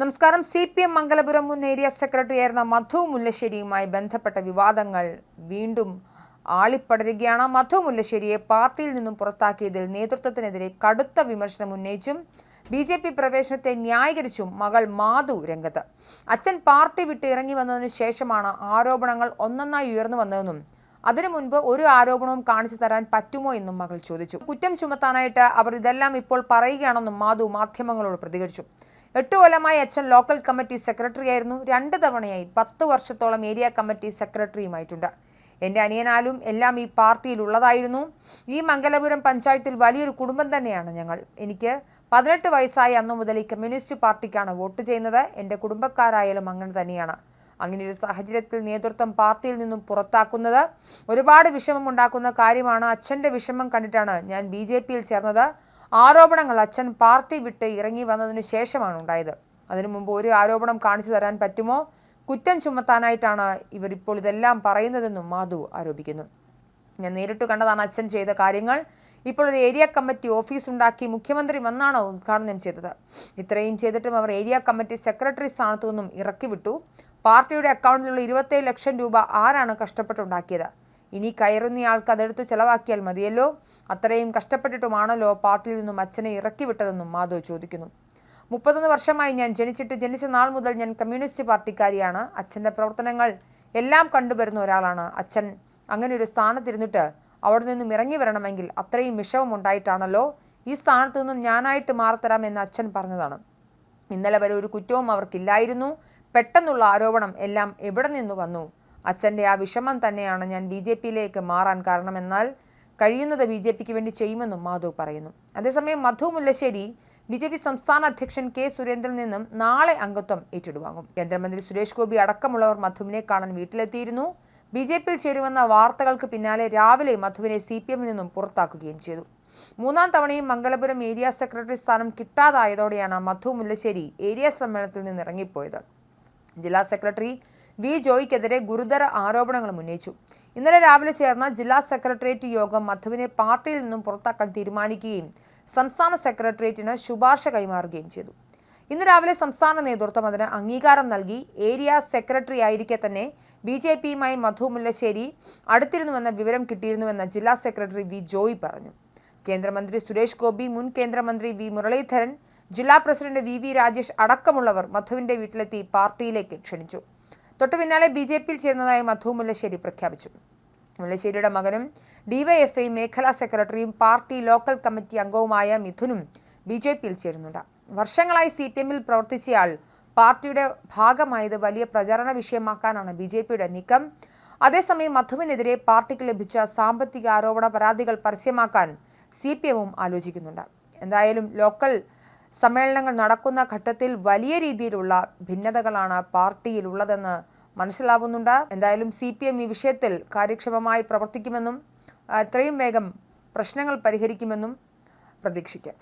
നമസ്കാരം. C P M Mangalapuram മുൻ area സെക്രട്ടറിയായിരുന്ന മധു മുല്ലശ്ശേരിയുമായി ബന്ധപ്പെട്ട വിവാദങ്ങൾ വീണ്ടും ആളിപ്പടരുകയാണ്. മധു മുല്ലശ്ശേരിയെ പാർട്ടിയിൽ നിന്നും പുറത്താക്കിയതിൽ നേതൃത്വത്തിനെതിരെ കടുത്ത വിമർശനം ഉന്നയിച്ചും ബി ജെ പി പ്രവേശനത്തെ ന്യായീകരിച്ചും മകൾ മാധു രംഗത്ത്. അച്ഛൻ പാർട്ടി വിട്ട് ഇറങ്ങി വന്നതിന് ശേഷമാണ് ആരോപണങ്ങൾ ഒന്നൊന്നായി ഉയർന്നു വന്നതെന്നും അതിനു മുൻപ് ഒരു ആരോപണവും കാണിച്ചു തരാൻ പറ്റുമോ എന്നും മകൾ ചോദിച്ചു. കുറ്റം ചുമത്താനായിട്ട് അവർ ഇതെല്ലാം ഇപ്പോൾ പറയുകയാണെന്നും മാധു മാധ്യമങ്ങളോട് പ്രതികരിച്ചു. എട്ട് കൊല്ലമായി അച്ഛൻ ലോക്കൽ കമ്മിറ്റി സെക്രട്ടറിയായിരുന്നു. രണ്ട് തവണയായി പത്ത് വർഷത്തോളം ഏരിയ കമ്മിറ്റി സെക്രട്ടറിയുമായിട്ടുണ്ട്. എന്റെ അനിയനാലും എല്ലാം ഈ പാർട്ടിയിലുള്ളതായിരുന്നു ഈ മംഗലപുരം പഞ്ചായത്തിൽ വലിയൊരു കുടുംബം തന്നെയാണ് ഞങ്ങൾ. എനിക്ക് പതിനെട്ട് വയസ്സായ അന്നു മുതൽ ഈ കമ്മ്യൂണിസ്റ്റ് പാർട്ടിക്കാണ് വോട്ട് ചെയ്യുന്നത്. എന്റെ കുടുംബക്കാരായാലും അങ്ങനെ തന്നെയാണ്. അങ്ങനെ ഒരു സാഹചര്യത്തിൽ നേതൃത്വം പാർട്ടിയിൽ നിന്നും പുറത്താക്കുന്നത്. ഒരുപാട് വിഷമമുണ്ടാക്കുന്ന കാര്യമാണ്. അച്ഛന്റെ വിഷമം കണ്ടിട്ടാണ് ഞാൻ ബി ജെ പിയിൽ ചേർന്നത്. ആരോപണങ്ങൾ അച്ഛൻ പാർട്ടി വിട്ട് ഇറങ്ങി വന്നതിന് ശേഷമാണ് ഉണ്ടായത്. അതിനു മുമ്പ് ഒരു ആരോപണം കാണിച്ചു തരാൻ പറ്റുമോ? കുറ്റം ചുമത്താനായിട്ടാണ് ഇവർ ഇപ്പോൾ ഇതെല്ലാം പറയുന്നതെന്നും മാധു ആരോപിക്കുന്നു. ഞാൻ നേരിട്ട് കണ്ടതാണ് അച്ഛൻ ചെയ്ത കാര്യങ്ങൾ. ഇപ്പോൾ ഒരു ഏരിയ കമ്മിറ്റി ഓഫീസ് ഉണ്ടാക്കി മുഖ്യമന്ത്രി വന്നാണോ ഉദ്ഘാടനം ചെയ്തത്. ഇത്രയും ചെയ്തിട്ടും അവർ ഏരിയ കമ്മിറ്റി സെക്രട്ടറി സ്ഥാനത്തു നിന്നും ഇറക്കി വിട്ടു പാർട്ടിയുടെ അക്കൗണ്ടിലുള്ള ഇരുപത്തേഴ് ലക്ഷം രൂപ ആരാണ് കഷ്ടപ്പെട്ടുണ്ടാക്കിയത് ഇനി കയറുന്നയാൾക്ക് അതെടുത്ത് ചെലവാക്കിയാൽ മതിയല്ലോ? അത്രയും കഷ്ടപ്പെട്ടിട്ടുമാണല്ലോ പാർട്ടിയിൽ നിന്നും അച്ഛനെ ഇറക്കി വിട്ടതെന്നും മാധവ് ചോദിക്കുന്നു. മുപ്പത്തൊന്ന് വർഷമായി ഞാൻ ജനിച്ചിട്ട് ജനിച്ച നാൾ മുതൽ ഞാൻ കമ്മ്യൂണിസ്റ്റ് പാർട്ടിക്കാരിയാണ്. അച്ഛന്റെ പ്രവർത്തനങ്ങൾ എല്ലാം കണ്ടുവരുന്ന ഒരാളാണ് അച്ഛൻ. അങ്ങനെ ഒരു സ്ഥാനത്തിരുന്നിട്ട് അവിടെ നിന്നും ഇറങ്ങി വരണമെങ്കിൽ അത്രയും വിഷമം ഉണ്ടായിട്ടാണല്ലോ ഈ സ്ഥാനത്തു നിന്നും ഞാനായിട്ട് മാറത്തരാം എന്ന് അച്ഛൻ പറഞ്ഞതാണ്. ഇന്നലെ വരെ ഒരു കുറ്റവും അവർക്കില്ലായിരുന്നു. പെട്ടെന്നുള്ള ആരോപണം എല്ലാം എവിടെ നിന്ന് വന്നു? അച്ഛന്റെ ആ വിഷമം തന്നെയാണ് ഞാൻ ബി ജെ പിയിലേക്ക് മാറാൻ കാരണമെന്നാൽ കഴിയുന്നത് ബി ജെ പിക്ക് വേണ്ടി ചെയ്യുമെന്നും മാധവ് പറയുന്നു. അതേസമയം Madhu Mullassery B J P സംസ്ഥാന അധ്യക്ഷൻ കെ സുരേന്ദ്രൻ നിന്നും നാളെ അംഗത്വം ഏറ്റെടുവാങ്ങും കേന്ദ്രമന്ത്രി സുരേഷ് ഗോപി അടക്കമുള്ളവർ മധുവിനെ കാണാൻ വീട്ടിലെത്തിയിരുന്നു. ബി ജെ പിയിൽ ചേരുമെന്ന വാർത്തകൾക്ക് പിന്നാലെ രാവിലെ മധുവിനെ സി പി എമ്മിൽ നിന്നും പുറത്താക്കുകയും ചെയ്തു. മൂന്നാം തവണയും മംഗലപുരം ഏരിയ സെക്രട്ടറി സ്ഥാനം കിട്ടാതായതോടെയാണ് മധു മുല്ലശ്ശേരി ഏരിയ സമ്മേളനത്തിൽ നിന്ന് ഇറങ്ങിപ്പോയത് ജില്ലാ സെക്രട്ടറി വി ജോയ്ക്കെതിരെ ഗുരുതര ആരോപണങ്ങളും ഉന്നയിച്ചു. ഇന്നലെ രാവിലെ ചേർന്ന ജില്ലാ സെക്രട്ടേറിയറ്റ് യോഗം മധുവിനെ പാർട്ടിയിൽ നിന്നും പുറത്താക്കാൻ തീരുമാനിക്കുകയും സംസ്ഥാന സെക്രട്ടേറിയറ്റിന് ശുപാർശ കൈമാറുകയും ചെയ്തു. ഇന്ന് രാവിലെ സംസ്ഥാന നേതൃത്വം അതിന് അംഗീകാരം നൽകി. ഏരിയ സെക്രട്ടറി ആയിരിക്കെ തന്നെ ബി ജെ പിയുമായി മധു മുല്ലശ്ശേരി അടുത്തിരുന്നുവെന്ന വിവരം കിട്ടിയിരുന്നുവെന്ന് ജില്ലാ സെക്രട്ടറി വി ജോയി പറഞ്ഞു. കേന്ദ്രമന്ത്രി സുരേഷ് ഗോപി മുൻ കേന്ദ്രമന്ത്രി വി മുരളീധരൻ ജില്ലാ പ്രസിഡന്റ് വി വി രാജേഷ് അടക്കമുള്ളവർ മധുവിന്റെ വീട്ടിലെത്തി പാർട്ടിയിലേക്ക് ക്ഷണിച്ചു. തൊട്ടു പിന്നാലെ ബി ജെ പിയിൽ ചേരുന്നതായി മധു മുല്ലശ്ശേരി പ്രഖ്യാപിച്ചു. മുല്ലശ്ശേരിയുടെ മകനും ഡിവൈഎഫ്ഐ മേഖലാ സെക്രട്ടറിയും പാർട്ടി ലോക്കൽ കമ്മിറ്റി അംഗവുമായ മിഥുനും ബി ജെ പിയിൽ ചേരുന്നുണ്ട്. വർഷങ്ങളായി സി പി എമ്മിൽ പ്രവർത്തിച്ചയാൾ പാർട്ടിയുടെ ഭാഗമായത് വലിയ പ്രചാരണ വിഷയമാക്കാനാണ് ബി ജെ പിയുടെ നീക്കം. അതേസമയം മധുവിനെതിരെ പാർട്ടിക്ക് ലഭിച്ച സാമ്പത്തിക ആരോപണ പരാതികൾ പരസ്യമാക്കാൻ സി പി എമ്മും ആലോചിക്കുന്നുണ്ട്. എന്തായാലും ലോക്കൽ സമ്മേളനങ്ങൾ നടക്കുന്ന ഘട്ടത്തിൽ വലിയ രീതിയിലുള്ള ഭിന്നതകളാണ് പാർട്ടിയിലുള്ളതെന്ന് മനസ്സിലാവുന്നുണ്ട്. എന്തായാലും സി പി എം ഈ വിഷയത്തിൽ കാര്യക്ഷമമായി പ്രവർത്തിക്കുമെന്നും എത്രയും വേഗം പ്രശ്നങ്ങൾ പരിഹരിക്കുമെന്നും പ്രതീക്ഷിക്കാം.